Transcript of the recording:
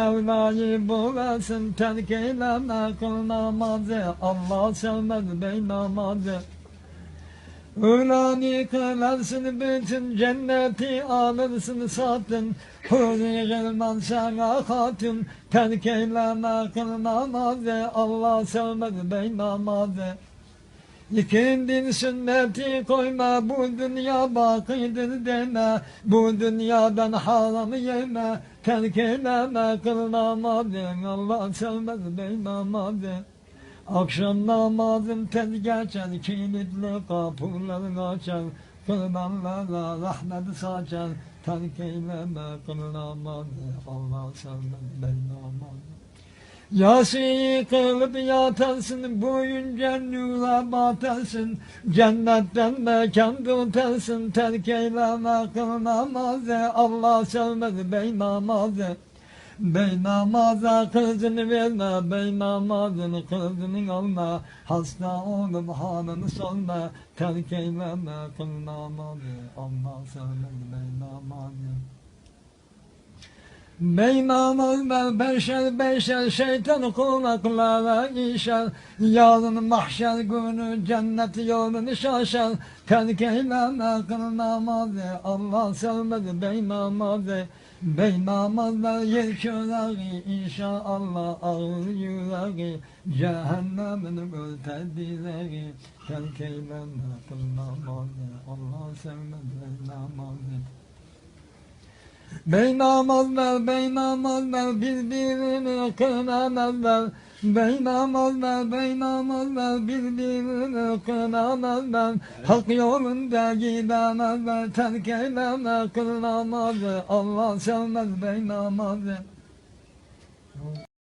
Mevla'yı bulasın terk eyleme kıl namazı Allah sevmez bey namazı. Ulanı kılarsın bütün cenneti alırsın satın Huri gılman sana hatun terk eyleme kıl namazı Allah sevmez bey namazı İkindin sünneti koyma bu dünya bakidir deme. Bu dünyadan haram yeme Terk eyleme kıl namazın Allah sevmez bey namazı Akşam namazın tez geçer Kilitli kapıları açar. Kurbanlara rahmet saçar Terk eyleme kıl namazı Allah sevmez bey Yasi'yi kılıp yatarsın, boyunca nura batarsın, cennetten mekan tutarsın, terk eyleme kıl namazı, Allah sevmez bey namazı. Bey namaza kızını verme, bey namazını kızını alma, hasta olup hanını sorma, terk eyleme kıl namazı, Allah sevmez bey namazı. Beynamaz ben beşer beşer şeytan kulaklara işer. Yarın mahşer günü cennet yolunu şaşar. Terk eyleme kıl namazı Allah sevmez bey namazı Bey namazlar yer köreği inşallah ağır yüreği. Cehennemin ötedileri Terk eyleme kıl namazı Allah sevmez bey namazı Bey namazlar, bey namazlar, birbirini kınamazlar. Bey namazlar, bey namazlar, birbirini kınamazlar. Hak yolunda gidemezler, terk eyleme kıl namazı. Allah sevmez bey namazı.